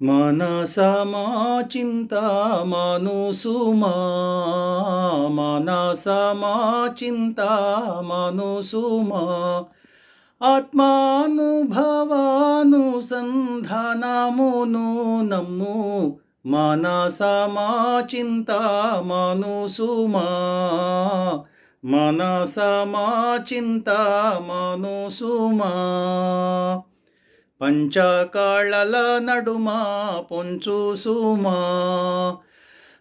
మనసమా చింత మనుసుమా మనసమా చింత మనుసుమా ఆత్మానుభవానుసంధానమును నమ్ము మనసమా చింత మనుసుమా మనసమా చింత మనుసుమా పంచకాళల నడుమా పొంచుసుమా.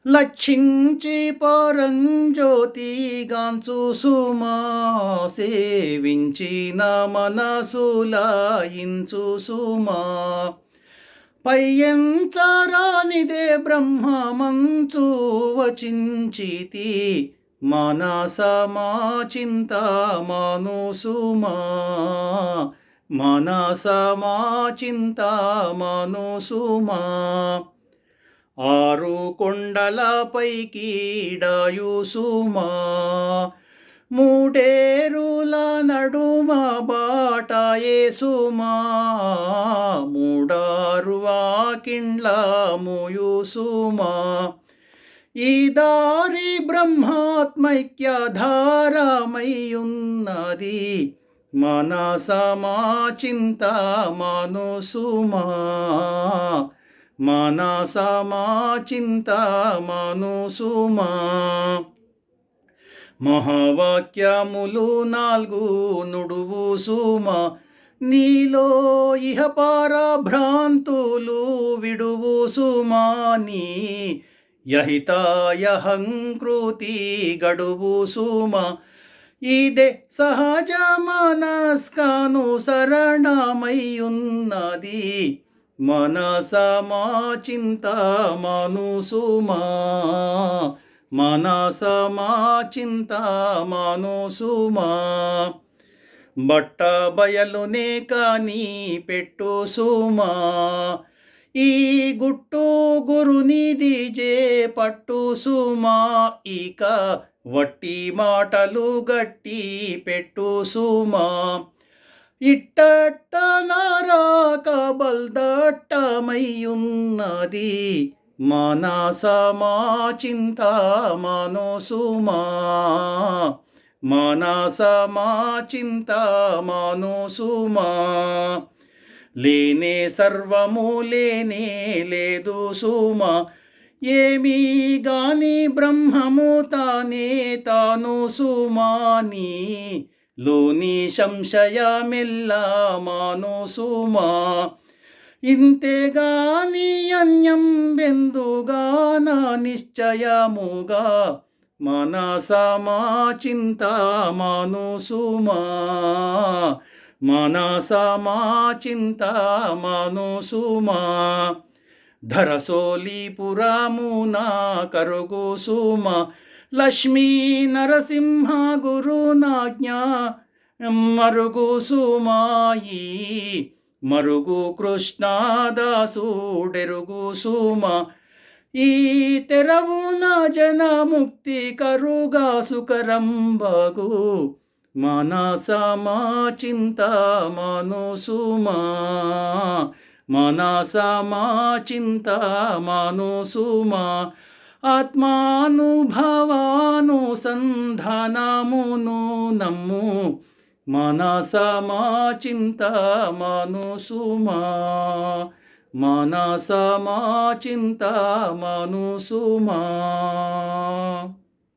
లక్షించి పరంజ్యోతి గాంచు సుమా సేవించిన మనసులాయించు సుమా పయ్యంచరానిదే బ్రహ్మమంచు వచించితి మనసమా చింత మానుసుమా. మనసమా చింత మనుసుమా. ఆరు కొండలపైకి డాయుసుమా. మూడేరుల నడుమ బాటాయేసుమా మూడారు వాకిండ్ల ముయుసుమా. ఈ దారి బ్రహ్మాత్మైక్య ధారమయ్యున్నది మనసమా చింత మనుసుమా మనసమా చింత మనుసుమా మహావాక్యములు నాలుగు నుడువు సుమా. నీలో ఇహ భ్రాంతులు విడువు సుమా నీ. యహితాయహంకృతి గడువు సుమా. ఇదే సహజ మనస్కాను శరణమయ్యున్నది మనసమా చింత మనుసుమా. మనసమా చింత మనుసుమా. బట్ట బయలునే కానీ పెట్టు సుమా ఈ గుట్టు గురునిది జే పట్టు సుమా ఇక వట్టి మాటలు గట్టి పెట్టు సుమా. ఇట్టట్ట నారాక బల్దట్టమయ్యున్నది మనసమా చింత మనసుమా మనసమా చింత మనసుమా లేనే సర్వము లేనే లేదు సుమా. ఏమీ గాని బ్రహ్మము తానే తాను సుమాని. లోని సంశయమెల్ల మాను సుమా. ఇంతేగాని అన్యం బెందుగాన నిశ్చయముగా. మనసమా చింత మాను సుమా. ಮನಸ ಮಾ ಚಿಂತಾ ಮಾನುಸು ಮಾ ಧರಸೋಲಿ ಪುರಾಮೂನ ಕರುಗು ಸುಮ. ಲಕ್ಷ್ಮೀ ನರಸಿಂಹ ಗುರುನಾಜ್ಞಾ ಮರುಗು ಸುಮಾಯಿ. ಮರುಗು ಕೃಷ್ಣ ದಾಸುಡೆರುಗು ಸುಮ. ಈ ತೆರವು ನ ಜನ ಮುಕ್ತಿ ಕರುಗಾಸುಕರಂಬಗು సుకరంబగు మనసమా చింత మనుసుమా. మనసమా చింత మనసుమా. ఆత్మానుభవానుసంధానమును నమ్ము. మనసమా చింత మనుసుమా. మనసమా చింత మనసుమా.